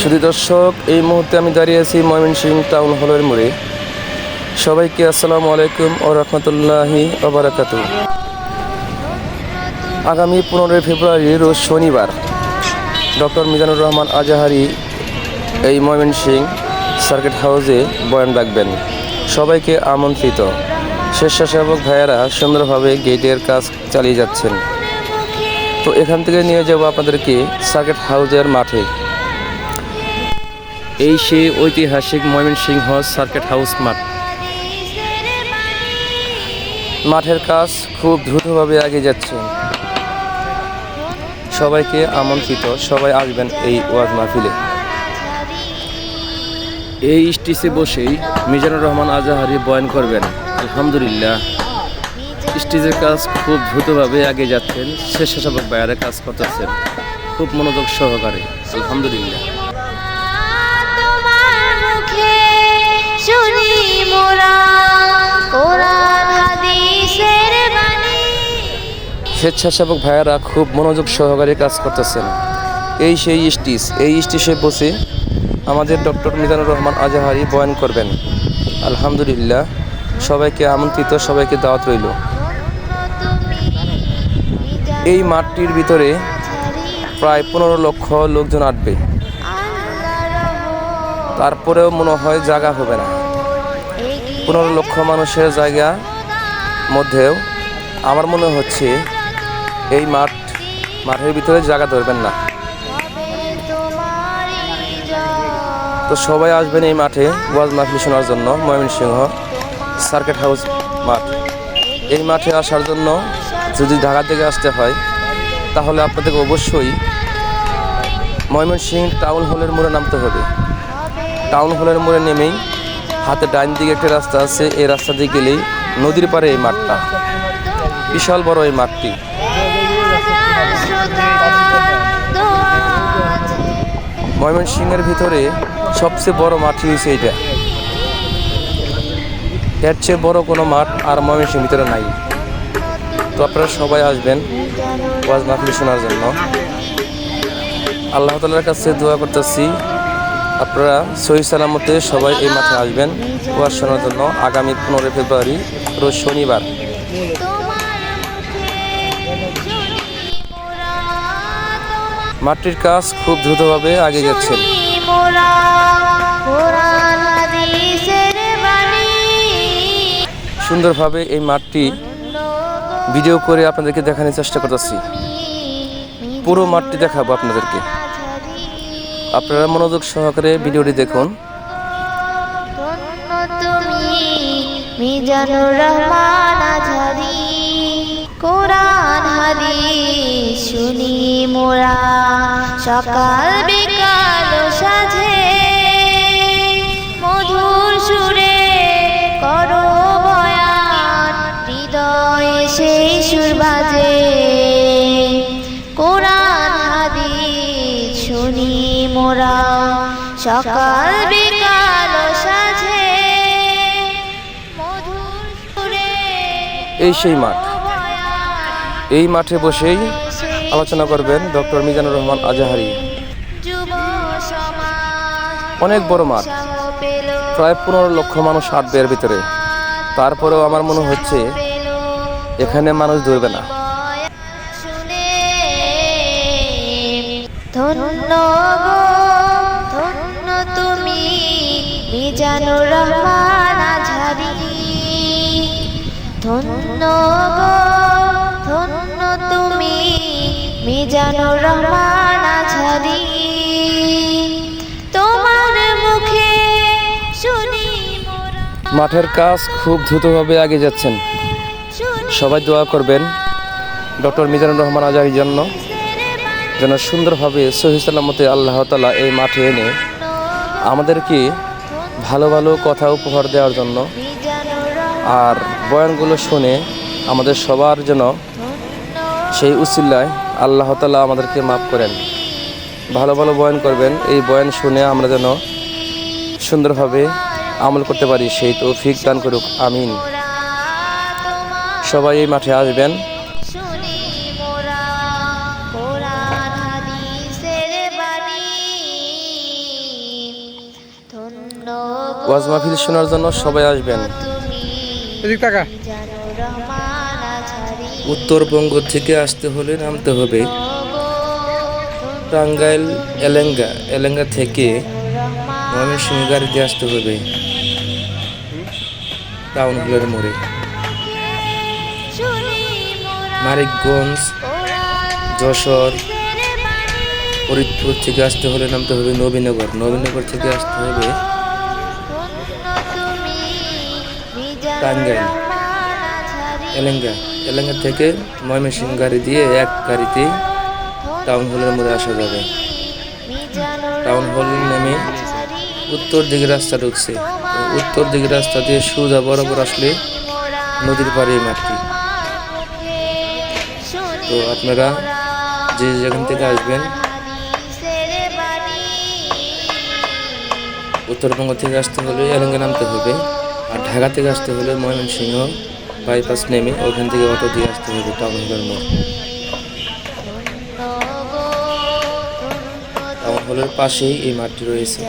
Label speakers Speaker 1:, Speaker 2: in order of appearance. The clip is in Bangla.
Speaker 1: শুধু দর্শক, এই মুহূর্তে আমি দাঁড়িয়ে আছি ময়মনসিংহ টাউন হলের মোড়ে। সবাইকে আসসালামু আলাইকুম ও রহমতুল্লাহি ওবরাকাত আগামী পনেরোই ফেব্রুয়ারি, রোজ শনিবার, ডক্টর মিজানুর রহমান আজাহারি এই ময়মনসিংহ সার্কিট হাউসে বয়ান রাখবেন। সবাইকে আমন্ত্রিত। স্বেচ্ছাসেবক ভাইয়েরা সুন্দরভাবে গেটের কাজ চালিয়ে যাচ্ছেন। তো এখান থেকে নিয়ে যাব আপনাদেরকে সার্কিট হাউসের মাঠে। এই সেই ঐতিহাসিক ময়মনসিংহ সার্কিট হাউস মাঠ। মাঠের কাজ খুব দ্রুতভাবে এগিয়ে যাচ্ছে। সবাইকে আমন্ত্রিত, সবাই আসবেন এই ওয়াজ মাহফিলে। এই স্টেজে বসেই মিজানুর রহমান আজাহারি বয়ান করবেন, আলহামদুলিল্লাহ। স্টেজের কাজ খুব দ্রুতভাবে এগিয়ে যাচ্ছেন। স্বেচ্ছাসেবক বাইরে কাজ করতেছেন। খুব মনোযোগ সহকারে। আলহামদুলিল্লাহ। স্বেচ্ছাসেবক ভাইয়েরা খুব মনোযোগ সহকারে কাজ করতেছেন। এই সেই স্টিচ, এই স্টিচে বসে আমাদের ডক্টর মিজানুর রহমান আজাহারি বয়ান করবেন। আলহামদুলিল্লাহ, সবাইকে আমন্ত্রিত, সবাইকে দাওয়াত রইল। এই মাঠটির ভিতরে প্রায় পনেরো লক্ষ লোকজন আসবে। তারপরেও মনে হয় জায়গা হবে না। পনেরো লক্ষ মানুষের জায়গা মধ্যেও আমার মনে হচ্ছে এই মাঠ, মাঠের ভিতরে জায়গা ধরবেন না। তো সবাই আসবেন এই মাঠে ওয়াজ মাহফিল শোনার জন্য, ময়মনসিংহ সার্কিট হাউস মাঠ। এই মাঠে আসার জন্য যদি ঢাকা থেকে আসতে হয়, তাহলে আপনাদেরকে অবশ্যই ময়মনসিংহ টাউন হলের মোড়ে নামতে হবে। টাউন হলের মোড়ে নেমেই হাতে ডাইন দিকে একটা রাস্তা আছে, এই রাস্তা দিয়ে গেলেই নদীর পাড়ে এই মাঠটা। বিশাল বড় এই মাঠটি। ময়মনসিংহের ভিতরে সবচেয়ে বড় মাঠই হয়েছে এটা এর চেয়ে বড় কোনো মাঠ আর ময়মনসিংহ ভিতরে নাই। তো আপনারা সবাই আসবেন ওয়াজ মাহফিল শোনার জন্য। আল্লাহ তালার কাছে দোয়া করতেছি আপনারা সহি সালামতে সবাই এই মাঠে আসবেন ওয়াজ শোনার জন্য আগামী পনেরোই ফেব্রুয়ারি, রোজ শনিবার। মাঠটির কাজ খুব দ্রুতভাবে আগে
Speaker 2: বাণী
Speaker 1: সুন্দরভাবে এই মাঠটি ভিডিও করে আপনাদেরকে দেখানোর চেষ্টা করতেছি। পুরো মাঠটি দেখাবো আপনাদেরকে। আপনারা মনোযোগ সহকারে ভিডিওটি দেখুন।
Speaker 2: মিজানুর রহমান আজহারি কোরআন হাদিস শুনি মোরা সকাল বিকাল সাঝে মধুর সুরে করো বয়ান হৃদয়ে সেই সুর বাজে। সকাল বিকাল সুরে
Speaker 1: এই সেই মাঠ। এই মাঠে বসেই আলোচনা করবেন ডক্টর মিজানুর রহমান আজাহারি। অনেক বড় মাঠ। প্রায় পনেরো লক্ষ মানুষ আসবে এর ভিতরে। তারপরেও আমার মনে হচ্ছে এখানে মানুষ ধরবে না।
Speaker 2: ধন্য মিজানুর রহমান আজহারি ধন্য গো ধন্য তুমি মিজানুর রহমান আজহারি তোমার মুখে শুনি
Speaker 1: মাঠের কাজ খুব দ্রুতভাবে আগে যাচ্ছেন। সবাই দোয়া করবেন ডক্টর মিজানুর রহমান আজাহির জন্য যেন সুন্দরভাবে সহি সালামতে আল্লাহ তালা এই মাঠে এনে আমাদেরকে ভালো ভালো কথা উপহার দেওয়ার জন্য। আর বয়ানগুলো শুনে আমাদের সবার যেন সেই উসিল্লায় আল্লাহ তালা আমাদেরকে মাফ করেন। ভালো ভালো বয়ান করবেন, এই বয়ান শুনে আমরা যেন সুন্দরভাবে আমল করতে পারি, সেই তৌফিক দান করুক, আমিন। সবাই এই মাঠে আসবেন। ওয়াজ মাহফিল শোনার জন্য সবাই আসবেন। উত্তরবঙ্গ থেকে আসতে হলে নামতে হবে। টাঙ্গাইল এলেঙ্গা এলেঙ্গা থেকে ময়মনসিংহ গাড়ি দিয়ে আসতে হবে। টাউন হলের মোড়ে।
Speaker 2: শুনি মোরা
Speaker 1: মানিকগঞ্জ যশোর ফরিদপুর থেকে আসতে হলে নামতে হবে নবীনগর। নবীনগর থেকে আসতে হবে এলেঙ্গা। এলেঙ্গা থেকে ময়মনসিংহ গাড়ি দিয়ে এক গাড়িতে টাউন হলের মধ্যে আসা যাবে। টাউন হল নেমে উত্তর দিকে রাস্তা ঢুকছে। উত্তর দিকে রাস্তা দিয়ে সোজা বরাবর আসলে নদীর পাড়ে মাঠটি। তো আপনারা যে যেখান থেকে আসবেন উত্তরবঙ্গ থেকে আসতে হলে এলেঙ্গা নামতে হবে, আর ঢাকা থেকে আসতে হলে ময়মনসিংহ বাইপাস নেমে ওখান থেকে অটো দিয়ে আসতে হবে টাউন মোড়। টাউন হলের পাশেই এই মাঠটি রয়েছে।